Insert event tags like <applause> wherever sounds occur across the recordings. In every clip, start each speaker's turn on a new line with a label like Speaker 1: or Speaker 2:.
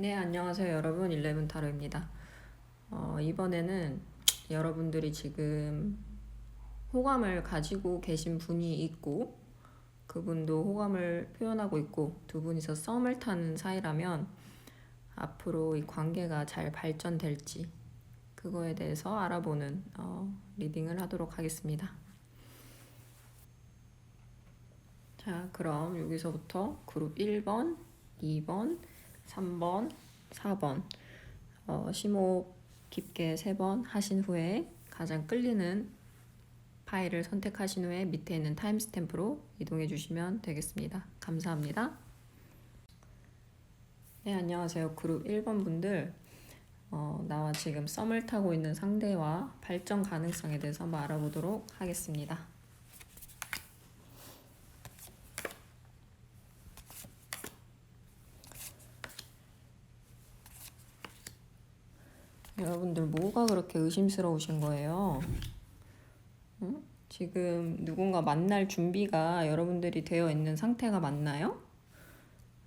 Speaker 1: 네, 안녕하세요, 여러분. 일레븐 타로입니다. 어, 이번에는 여러분들이 지금 호감을 가지고 계신 분이 있고, 그분도 호감을 표현하고 있고, 두 분이서 썸을 타는 사이라면, 앞으로 이 관계가 잘 발전될지, 그거에 대해서 알아보는 어, 리딩을 하도록 하겠습니다. 자, 그럼 여기서부터 그룹 1번, 2번, 3번, 4번 어, 심호흡 깊게 3번 하신 후에 가장 끌리는 파일을 선택하신 후에 밑에 있는 타임스탬프로 이동해 주시면 되겠습니다. 감사합니다. 네, 안녕하세요. 그룹 1번 분들 어, 나와 지금 썸을 타고 있는 상대와 발전 가능성에 대해서 한번 알아보도록 하겠습니다. 여러분들 뭐가 그렇게 의심스러우신 거예요? 응? 지금 누군가 만날 준비가 여러분들이 되어 있는 상태가 맞나요?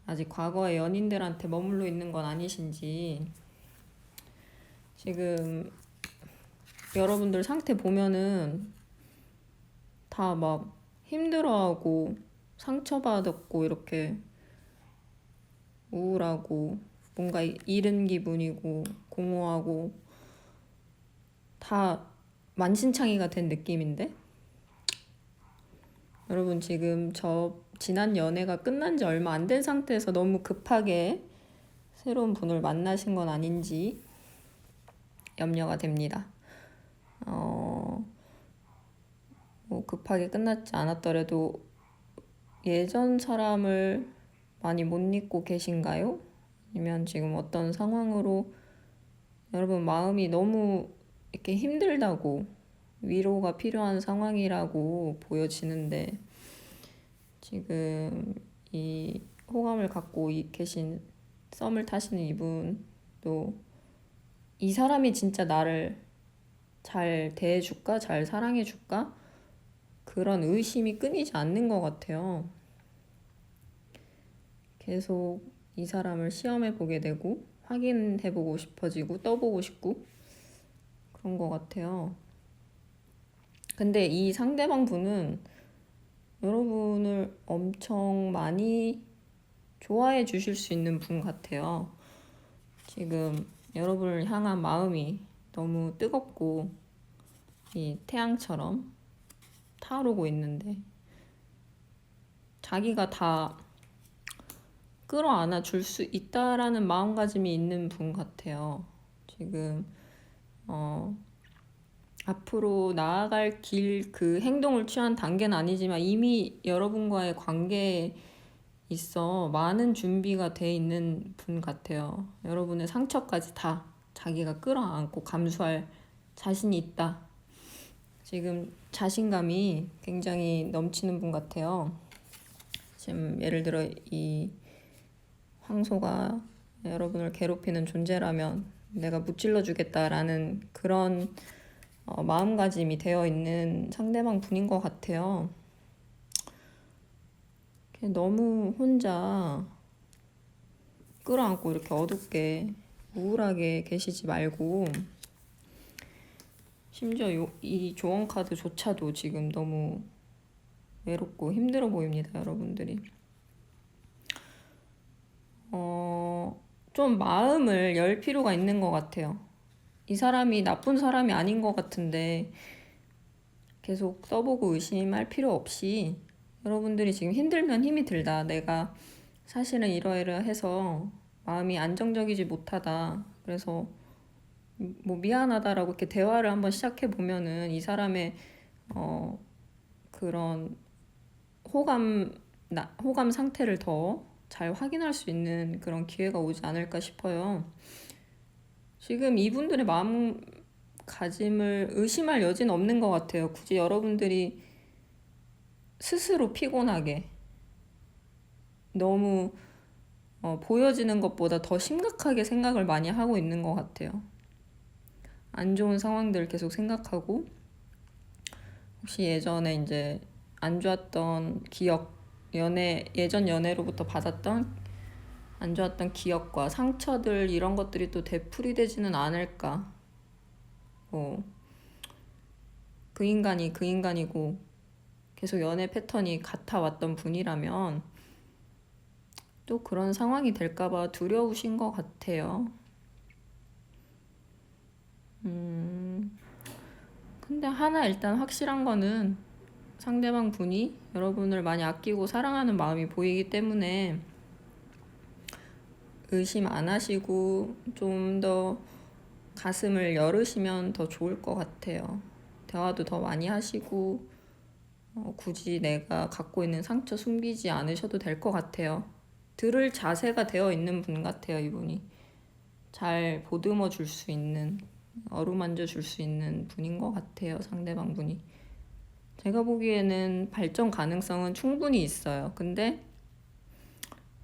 Speaker 1: 아직 과거의 연인들한테 머물러 있는 건 아니신지 지금 여러분들 상태 보면은 다 막 힘들어하고 상처받았고 이렇게 우울하고 뭔가 잃은 기분이고 공허하고 다 만신창이가 된 느낌인데 여러분 지금 저 지난 연애가 끝난 지 얼마 안 된 상태에서 너무 급하게 새로운 분을 만나신 건 아닌지 염려가 됩니다. 어, 뭐 급하게 끝났지 않았더라도 예전 사람을 많이 못 잊고 계신가요? 아니면 지금 어떤 상황으로 여러분 마음이 너무 이렇게 힘들다고 위로가 필요한 상황이라고 보여지는데 지금 이 호감을 갖고 이- 계신 썸을 타시는 이분도 이 사람이 진짜 나를 잘 대해줄까? 잘 사랑해줄까? 그런 의심이 끊이지 않는 것 같아요. 계속 이 사람을 시험해 보게 되고 확인해 보고 싶어지고 떠보고 싶고 그런 것 같아요. 근데 이 상대방 분은 여러분을 엄청 많이 좋아해 주실 수 있는 분 같아요. 지금 여러분을 향한 마음이 너무 뜨겁고 이 태양처럼 타오르고 있는데 자기가 다 끌어안아 줄 수 있다라는 마음가짐이 있는 분 같아요. 지금 어 앞으로 나아갈 길 그 행동을 취한 단계는 아니지만 이미 여러분과의 관계에 있어 많은 준비가 돼 있는 분 같아요. 여러분의 상처까지 다 자기가 끌어안고 감수할 자신이 있다. 지금 자신감이 굉장히 넘치는 분 같아요. 지금 예를 들어 이 황소가 여러분을 괴롭히는 존재라면 내가 무찔러 주겠다라는 그런 어, 마음가짐이 되어 있는 상대방 분인 것 같아요. 너무 혼자 끌어안고 이렇게 어둡게 우울하게 계시지 말고 심지어 요, 이 조언 카드조차도 지금 너무 외롭고 힘들어 보입니다, 여러분들이. 어, 좀 마음을 열 필요가 있는 것 같아요. 이 사람이 나쁜 사람이 아닌 것 같은데 계속 써보고 의심할 필요 없이 여러분들이 지금 힘들면 힘이 들다. 내가 사실은 이러이러해서 마음이 안정적이지 못하다. 그래서 뭐 미안하다라고 이렇게 대화를 한번 시작해 보면은 이 사람의 어 그런 호감 나, 호감 상태를 더 잘 확인할 수 있는 그런 기회가 오지 않을까 싶어요. 지금 이분들의 마음가짐을 의심할 여지는 없는 것 같아요. 굳이 여러분들이 스스로 피곤하게 너무 어, 보여지는 것보다 더 심각하게 생각을 많이 하고 있는 것 같아요. 안 좋은 상황들 계속 생각하고 혹시 예전에 이제 안 좋았던 기억, 연애, 예전 연애로부터 받았던 안 좋았던 기억과 상처들 이런 것들이 또 되풀이되지는 않을까. 뭐, 그 인간이 그 인간이고 계속 연애 패턴이 같아 왔던 분이라면 또 그런 상황이 될까봐 두려우신 것 같아요. 음, 근데 하나 일단 확실한 거는 상대방 분이 여러분을 많이 아끼고 사랑하는 마음이 보이기 때문에 의심 안 하시고 좀 더 가슴을 열으시면 더 좋을 것 같아요. 대화도 더 많이 하시고 어, 굳이 내가 갖고 있는 상처 숨기지 않으셔도 될 것 같아요. 들을 자세가 되어 있는 분 같아요, 이분이. 잘 보듬어 줄 수 있는, 어루만져 줄 수 있는 분인 것 같아요, 상대방 분이. 제가 보기에는 발전 가능성은 충분히 있어요. 근데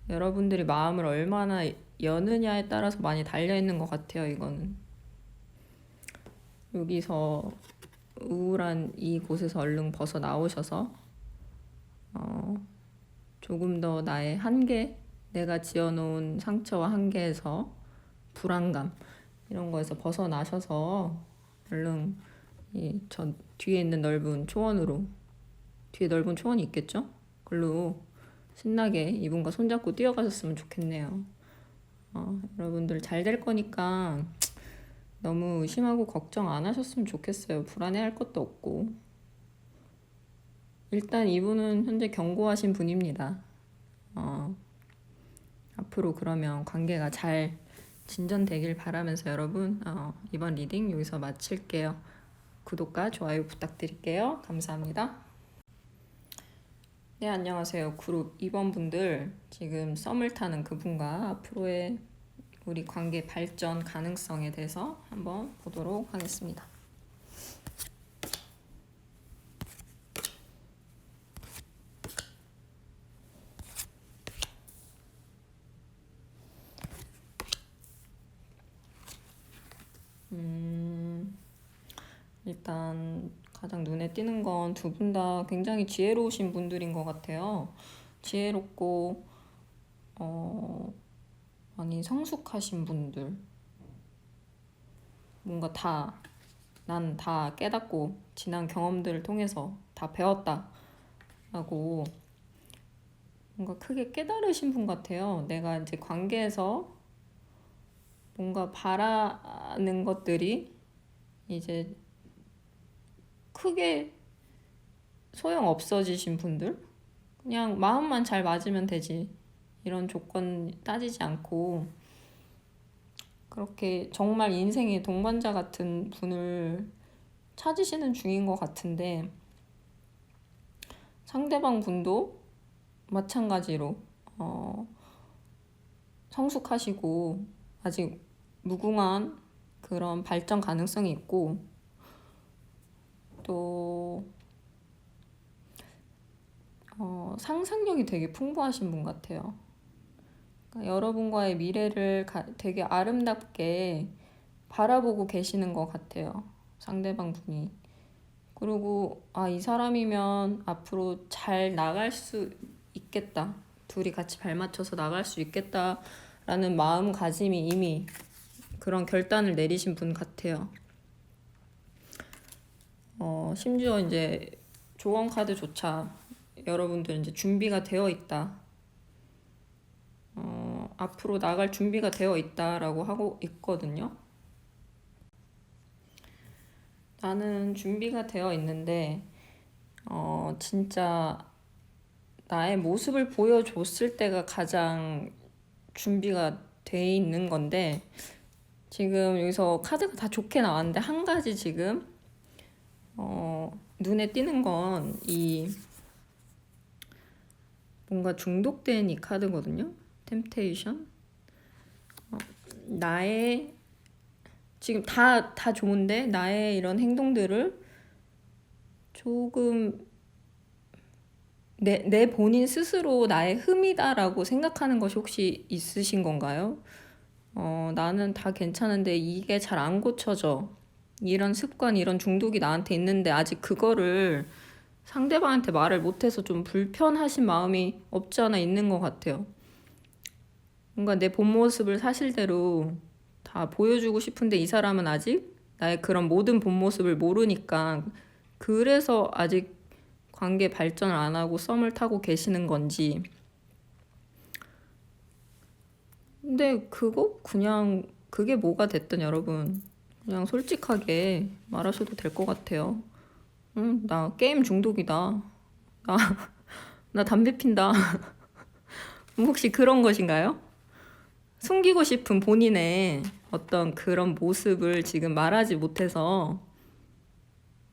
Speaker 1: 여러분들이 마음을 얼마나 여느냐에 따라서 많이 달려 있는 것 같아요, 이거는. 여기서 우울한 이곳에서 얼른 벗어 나오셔서 어, 조금 더 나의 한계, 내가 지어놓은 상처와 한계에서 불안감 이런 거에서 벗어나셔서 얼른 이 저 뒤에 있는 넓은 초원으로 뒤에 넓은 초원이 있겠죠? 글로 신나게 이분과 손잡고 뛰어가셨으면 좋겠네요. 어, 여러분들 잘 될 거니까 너무 의심하고 걱정 안 하셨으면 좋겠어요. 불안해할 것도 없고. 일단 이분은 현재 경고하신 분입니다. 어, 앞으로 그러면 관계가 잘 진전되길 바라면서 여러분 어, 이번 리딩 여기서 마칠게요. 구독과 좋아요 부탁드릴게요. 감사합니다. 네, 안녕하세요. 그룹 2번 분들 지금 썸을 타는 그분과 앞으로의 우리 관계 발전 가능성에 대해서 한번 보도록 하겠습니다. 음, 일단 가장 눈에 띄는 건 두 분 다 굉장히 지혜로우신 분들인 것 같아요. 지혜롭고, 어, 많이 성숙하신 분들. 뭔가 다, 난 다 깨닫고 지난 경험들을 통해서 다 배웠다. 라고 뭔가 크게 깨달으신 분 같아요. 내가 이제 관계에서 뭔가 바라는 것들이 이제 크게 소용 없어지신 분들? 그냥 마음만 잘 맞으면 되지. 이런 조건 따지지 않고 그렇게 정말 인생의 동반자 같은 분을 찾으시는 중인 것 같은데 상대방 분도 마찬가지로 어, 성숙하시고 아직 무궁한 그런 발전 가능성이 있고 또 어, 상상력이 되게 풍부하신 분 같아요. 그러니까 여러분과의 미래를 가, 되게 아름답게 바라보고 계시는 것 같아요. 상대방 분이. 그리고 아, 이 사람이면 앞으로 잘 나갈 수 있겠다. 둘이 같이 발 맞춰서 나갈 수 있겠다라는 마음가짐이 이미 그런 결단을 내리신 분 같아요. 어, 심지어 이제 조언 카드조차 여러분들 이제 준비가 되어 있다. 어, 앞으로 나갈 준비가 되어 있다라고 하고 있거든요. 나는 준비가 되어 있는데, 어, 진짜 나의 모습을 보여줬을 때가 가장 준비가 돼 있는 건데, 지금 여기서 카드가 다 좋게 나왔는데, 한 가지 지금, 어, 눈에 띄는 건 이, 뭔가 중독된 이 카드거든요. 템테이션. 어, 나의 지금 다, 다 좋은데 나의 이런 행동들을 조금 내, 내 본인 스스로 나의 흠이다라고 생각하는 것이 혹시 있으신 건가요? 어, 나는 다 괜찮은데 이게 잘 안 고쳐져. 이런 습관, 이런 중독이 나한테 있는데 아직 그거를 상대방한테 말을 못해서 좀 불편하신 마음이 없지 않아 있는 것 같아요. 뭔가 내 본 모습을 사실대로 다 보여주고 싶은데 이 사람은 아직 나의 그런 모든 본 모습을 모르니까 그래서 아직 관계 발전을 안 하고 썸을 타고 계시는 건지. 근데 그거 그냥 그게 뭐가 됐든 여러분 그냥 솔직하게 말하셔도 될 것 같아요. 응, 나 게임 중독이다. 나, <laughs> 나 담배 핀다. <laughs> 혹시 그런 것인가요? 숨기고 싶은 본인의 어떤 그런 모습을 지금 말하지 못해서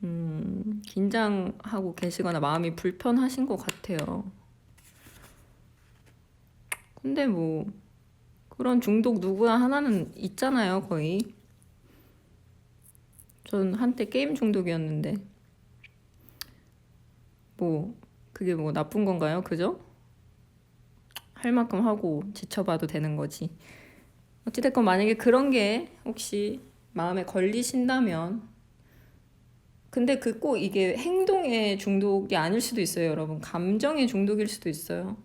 Speaker 1: 음, 긴장하고 계시거나 마음이 불편하신 것 같아요. 근데 뭐 그런 중독 누구나 하나는 있잖아요, 거의. 전 한때 게임 중독이었는데 뭐 그게 뭐 나쁜 건가요? 그죠? 할 만큼 하고 지쳐봐도 되는 거지. 어찌됐건 만약에 그런 게 혹시 마음에 걸리신다면 근데 그 꼭 이게 행동의 중독이 아닐 수도 있어요, 여러분. 감정의 중독일 수도 있어요.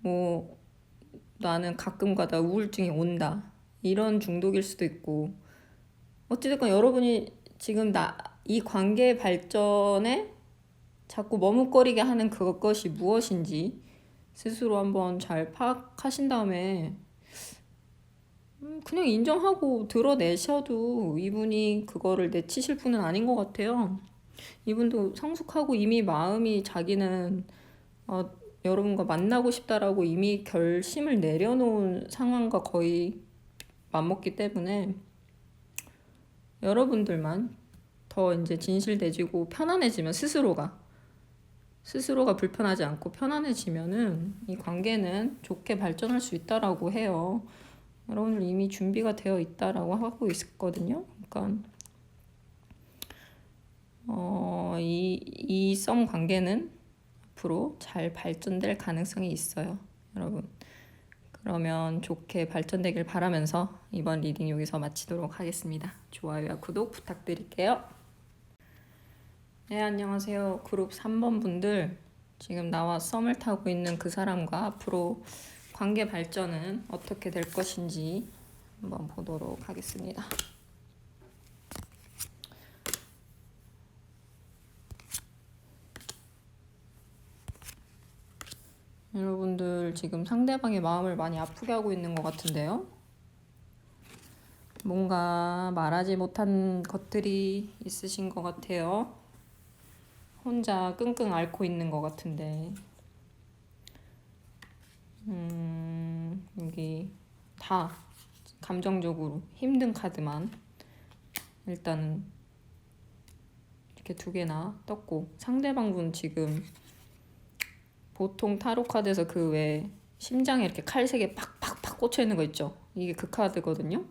Speaker 1: 뭐 나는 가끔 가다 우울증이 온다. 이런 중독일 수도 있고 어찌됐건 여러분이 지금 나 이 관계 발전에 자꾸 머뭇거리게 하는 그것이 무엇인지 스스로 한번 잘 파악하신 다음에 음, 그냥 인정하고 드러내셔도 이분이 그거를 내치실 분은 아닌 것 같아요. 이분도 성숙하고 이미 마음이 자기는 어, 여러분과 만나고 싶다라고 이미 결심을 내려놓은 상황과 거의 맞먹기 때문에 여러분들만 더 이제 진실돼지고 편안해지면 스스로가 스스로가 불편하지 않고 편안해지면은 이 관계는 좋게 발전할 수 있다라고 해요. 여러분들 이미 준비가 되어 있다라고 하고 있거든요. 그러니까 어, 이, 이썸 관계는 앞으로 잘 발전될 가능성이 있어요. 여러분. 그러면 좋게 발전되길 바라면서 이번 리딩 여기서 마치도록 하겠습니다. 좋아요와 구독 부탁드릴게요. 네, 안녕하세요. 그룹 3번 분들. 지금 나와 썸을 타고 있는 그 사람과 앞으로 관계 발전은 어떻게 될 것인지 한번 보도록 하겠습니다. 여러분들 지금 상대방의 마음을 많이 아프게 하고 있는 것 같은데요. 뭔가 말하지 못한 것들이 있으신 것 같아요. 혼자 끙끙 앓고 있는 것 같은데. 음, 여기 다 감정적으로 힘든 카드만 일단은 이렇게 두 개나 떴고 상대방 분 지금 보통 타로 카드에서 그왜 심장에 이렇게 칼 세 개 팍팍팍 꽂혀 있는 거 있죠? 이게 그 카드거든요.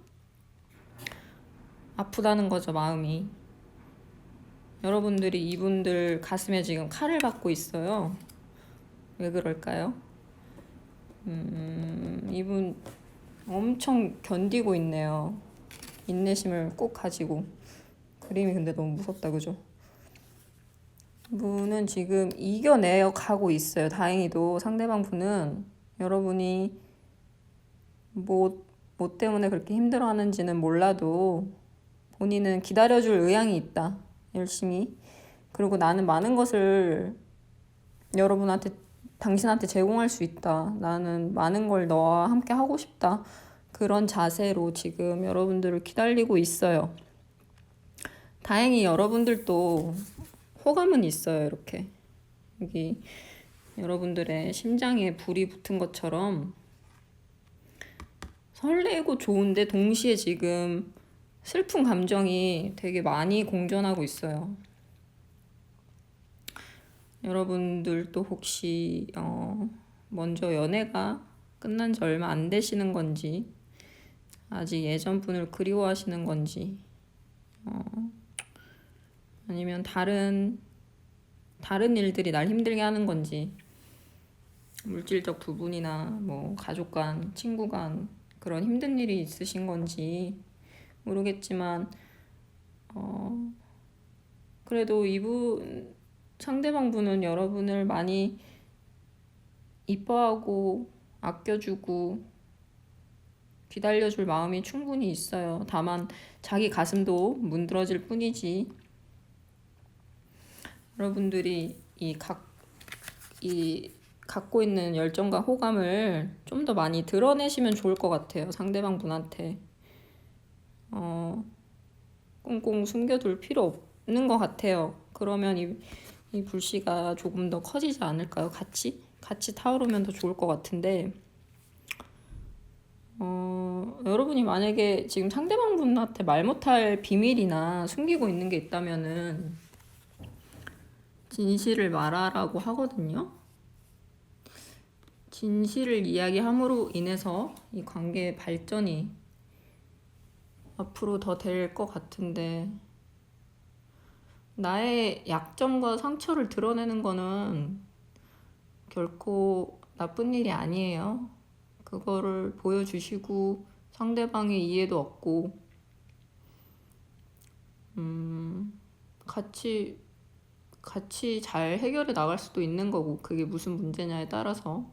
Speaker 1: 아프다는 거죠, 마음이. 여러분들이 이분들 가슴에 지금 칼을 받고 있어요. 왜 그럴까요? 음, 이분 엄청 견디고 있네요. 인내심을 꼭 가지고. 그림이 근데 너무 무섭다, 그죠? 분은 지금 이겨내어 가고 있어요. 다행히도 상대방 분은 여러분이 뭐, 뭐 때문에 그렇게 힘들어 하는지는 몰라도 본인은 기다려줄 의향이 있다. 열심히. 그리고 나는 많은 것을 여러분한테, 당신한테 제공할 수 있다. 나는 많은 걸 너와 함께 하고 싶다. 그런 자세로 지금 여러분들을 기다리고 있어요. 다행히 여러분들도 호감은 있어요, 이렇게. 여기 여러분들의 심장에 불이 붙은 것처럼 설레고 좋은데 동시에 지금 슬픈 감정이 되게 많이 공존하고 있어요. 여러분들도 혹시 어 먼저 연애가 끝난 지 얼마 안 되시는 건지 아직 예전 분을 그리워하시는 건지 어 아니면 다른 다른 일들이 날 힘들게 하는 건지 물질적 부분이나 뭐 가족 간, 친구 간 그런 힘든 일이 있으신 건지 모르겠지만 어, 그래도 이분 상대방 분은 여러분을 많이 이뻐하고 아껴주고 기다려줄 마음이 충분히 있어요. 다만 자기 가슴도 문드러질 뿐이지. 여러분들이 이 각, 이 갖고 있는 열정과 호감을 좀 더 많이 드러내시면 좋을 것 같아요. 상대방 분한테. 어, 꽁꽁 숨겨둘 필요 없는 것 같아요. 그러면 이, 이 불씨가 조금 더 커지지 않을까요? 같이? 같이 타오르면 더 좋을 것 같은데. 어, 여러분이 만약에 지금 상대방 분한테 말 못할 비밀이나 숨기고 있는 게 있다면은 진실을 말하라고 하거든요. 진실을 이야기함으로 인해서 이 관계의 발전이 앞으로 더 될 것 같은데 나의 약점과 상처를 드러내는 거는 결코 나쁜 일이 아니에요. 그거를 보여주시고 상대방의 이해도 얻고 음, 같이 같이 잘 해결해 나갈 수도 있는 거고 그게 무슨 문제냐에 따라서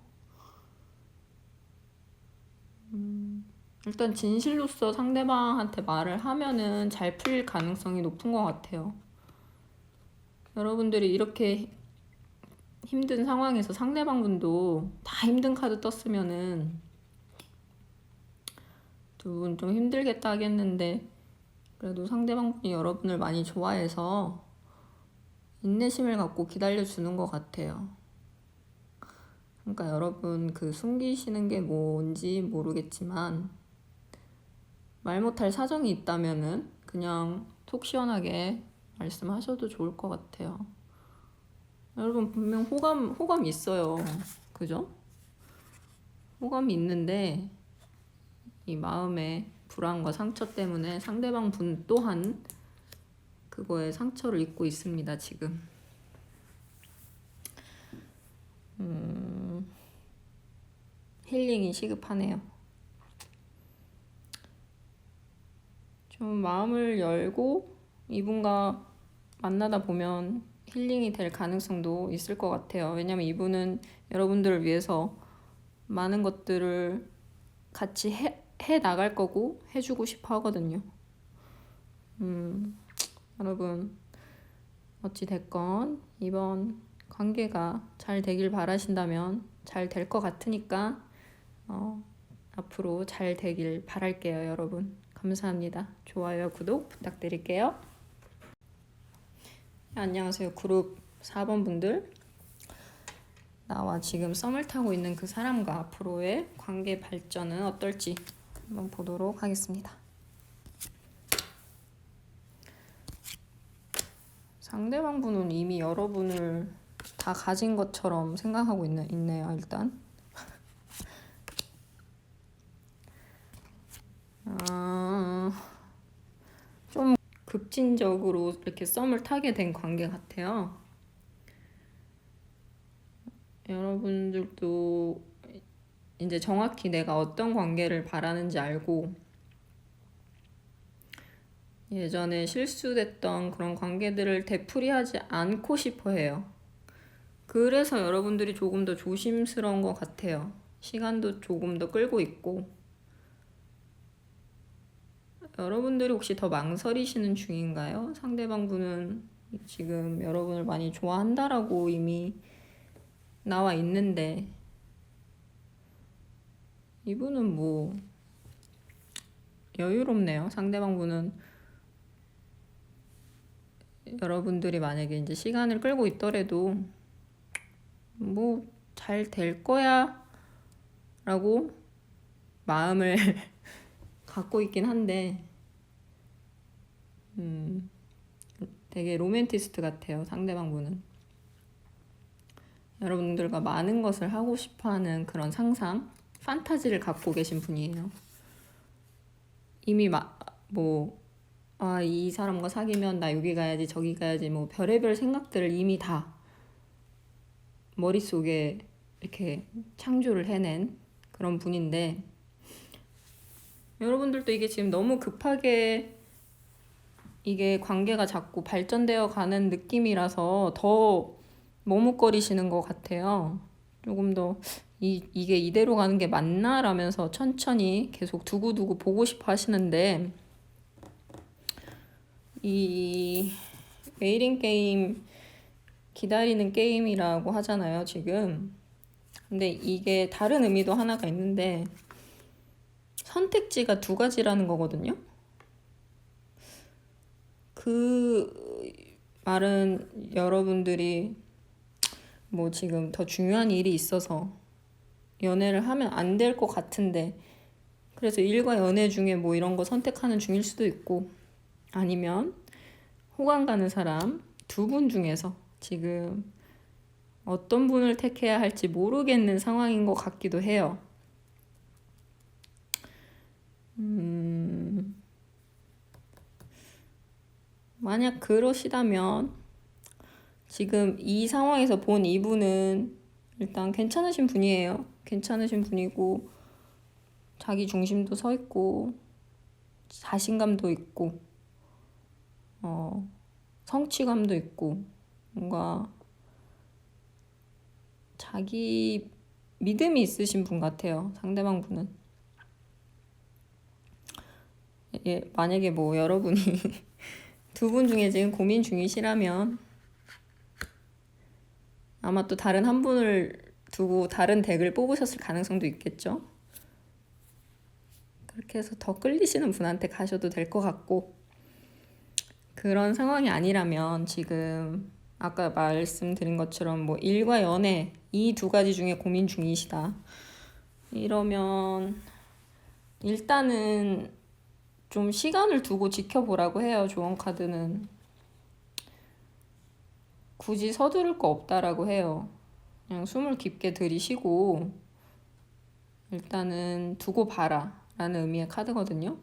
Speaker 1: 음, 일단 진실로서 상대방한테 말을 하면은 잘 풀릴 가능성이 높은 것 같아요. 여러분들이 이렇게 힘든 상황에서 상대방분도 다 힘든 카드 떴으면은 두 분 좀 힘들겠다 하겠는데 그래도 상대방분이 여러분을 많이 좋아해서 인내심을 갖고 기다려주는 것 같아요. 그러니까 여러분 그 숨기시는 게 뭔지 모르겠지만 말 못할 사정이 있다면은 그냥 속 시원하게 말씀하셔도 좋을 것 같아요. 여러분 분명 호감 호감 있어요. 그죠? 호감이 있는데 이 마음의 불안과 상처 때문에 상대방 분 또한 그거에 상처를 입고 있습니다, 지금. 음, 힐링이 시급하네요. 좀 마음을 열고 이분과 만나다 보면 힐링이 될 가능성도 있을 것 같아요. 왜냐면 이분은 여러분들을 위해서 많은 것들을 같이 해, 해 나갈 거고 해주고 싶어 하거든요. 음, 여러분, 어찌 됐건 이번 관계가 잘 되길 바라신다면 잘 될 것 같으니까 어, 앞으로 잘 되길 바랄게요, 여러분. 감사합니다. 좋아요, 구독 부탁드릴게요. 네, 안녕하세요. 그룹 4번 분들. 나와 지금 썸을 타고 있는 그 사람과 앞으로의 관계 발전은 어떨지 한번 보도록 하겠습니다. 상대방 분은 이미 여러분을 다 가진 것처럼 생각하고 있네, 있네요, 일단. 아, 좀 급진적으로 이렇게 썸을 타게 된 관계 같아요. 여러분들도 이제 정확히 내가 어떤 관계를 바라는지 알고 예전에 실수됐던 그런 관계들을 되풀이하지 않고 싶어 해요. 그래서 여러분들이 조금 더 조심스러운 것 같아요. 시간도 조금 더 끌고 있고. 여러분들이 혹시 더 망설이시는 중인가요? 상대방 분은 지금 여러분을 많이 좋아한다라고 이미 나와 있는데, 이분은 뭐, 여유롭네요. 상대방 분은 여러분들이 만약에 이제 시간을 끌고 있더라도 뭐 잘 될 거야 라고 마음을 <laughs> 갖고 있긴 한데 음 되게 로맨티스트 같아요 상대방 분은. 여러분들과 많은 것을 하고 싶어 하는 그런 상상 판타지를 갖고 계신 분이에요. 이미 뭐 아, 이 사람과 사귀면 나 여기 가야지, 저기 가야지, 뭐 별의별 생각들을 이미 다 머릿속에 이렇게 창조를 해낸 그런 분인데, 여러분들도 이게 지금 너무 급하게 이게 관계가 자꾸 발전되어 가는 느낌이라서 더 머뭇거리시는 것 같아요. 조금 더 이, 이게 이대로 가는 게 맞나? 라면서 천천히 계속 두고두고 보고 싶어 하시는데, 이 웨이링 게임 기다리는 게임이라고 하잖아요, 지금. 근데 이게 다른 의미도 하나가 있는데, 선택지가 두 가지라는 거거든요. 그 말은 여러분들이 뭐 지금 더 중요한 일이 있어서 연애를 하면 안 될 것 같은데 그래서 일과 연애 중에 뭐 이런 거 선택하는 중일 수도 있고 아니면 호감 가는 사람 두 분 중에서 지금 어떤 분을 택해야 할지 모르겠는 상황인 것 같기도 해요. 음, 만약 그러시다면 지금 이 상황에서 본 이분은 일단 괜찮으신 분이에요. 괜찮으신 분이고 자기 중심도 서 있고 자신감도 있고 어, 성취감도 있고 뭔가 자기 믿음이 있으신 분 같아요. 상대방 분은. 예, 만약에 뭐 여러분이 <laughs> 두 분 중에 지금 고민 중이시라면 아마 또 다른 한 분을 두고 다른 덱을 뽑으셨을 가능성도 있겠죠. 그렇게 해서 더 끌리시는 분한테 가셔도 될 것 같고 그런 상황이 아니라면 지금 아까 말씀드린 것처럼 뭐 일과 연애 이 두 가지 중에 고민 중이시다. 이러면 일단은 좀 시간을 두고 지켜보라고 해요. 조언 카드는 굳이 서두를 거 없다라고 해요. 그냥 숨을 깊게 들이쉬고 일단은 두고 봐라라는 의미의 카드거든요.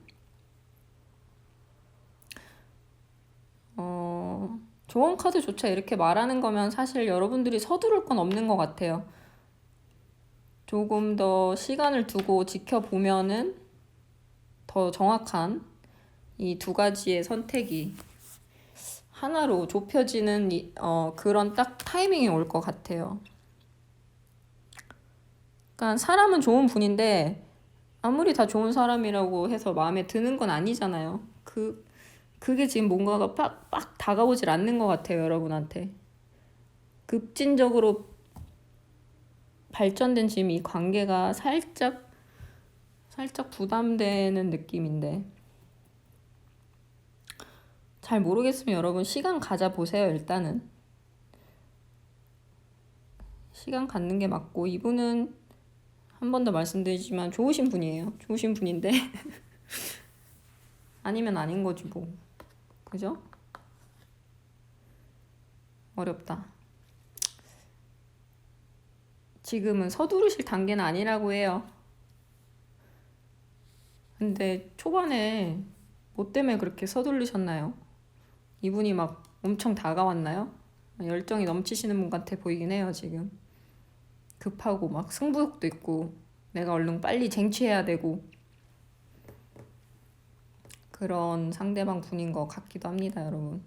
Speaker 1: 어, 조언 카드조차 이렇게 말하는 거면 사실 여러분들이 서두를 건 없는 것 같아요. 조금 더 시간을 두고 지켜보면은 더 정확한 이 두 가지의 선택이 하나로 좁혀지는 이, 어, 그런 딱 타이밍이 올 것 같아요. 그러니까 사람은 좋은 분인데 아무리 다 좋은 사람이라고 해서 마음에 드는 건 아니잖아요. 그 그게 지금 뭔가가 빡, 빡 다가오질 않는 것 같아요, 여러분한테. 급진적으로 발전된 지금 이 관계가 살짝, 살짝 부담되는 느낌인데. 잘 모르겠으면 여러분 시간 가져보세요, 일단은. 시간 갖는 게 맞고, 이분은 한 번 더 말씀드리지만 좋으신 분이에요. 좋으신 분인데. <laughs> 아니면 아닌 거지, 뭐. 그죠? 어렵다. 지금은 서두르실 단계는 아니라고 해요. 근데 초반에 뭐 때문에 그렇게 서두르셨나요? 이분이 막 엄청 다가왔나요? 열정이 넘치시는 분 같아 보이긴 해요, 지금. 급하고 막 승부욕도 있고, 내가 얼른 빨리 쟁취해야 되고, 그런 상대방 분인 것 같기도 합니다, 여러분.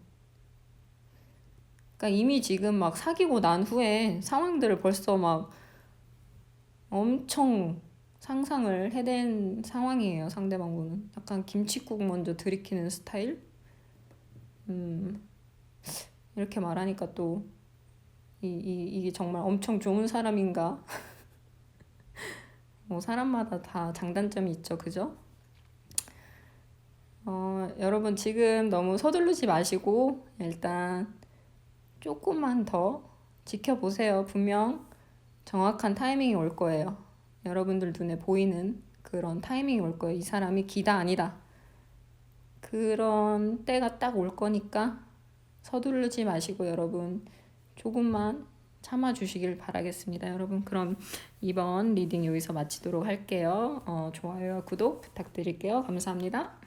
Speaker 1: 그러니까 이미 지금 막 사귀고 난 후에 상황들을 벌써 막 엄청 상상을 해댄 상황이에요, 상대방 분은. 약간 김치국 먼저 들이키는 스타일? 음, 이렇게 말하니까 또, 이, 이, 이게 정말 엄청 좋은 사람인가? <laughs> 뭐, 사람마다 다 장단점이 있죠, 그죠? 어, 여러분 지금 너무 서두르지 마시고 일단 조금만 더 지켜보세요. 분명 정확한 타이밍이 올 거예요. 여러분들 눈에 보이는 그런 타이밍이 올 거예요. 이 사람이 기다 아니다. 그런 때가 딱 올 거니까 서두르지 마시고 여러분 조금만 참아 주시길 바라겠습니다. 여러분 그럼 이번 리딩 여기서 마치도록 할게요. 어, 좋아요와 구독 부탁드릴게요. 감사합니다.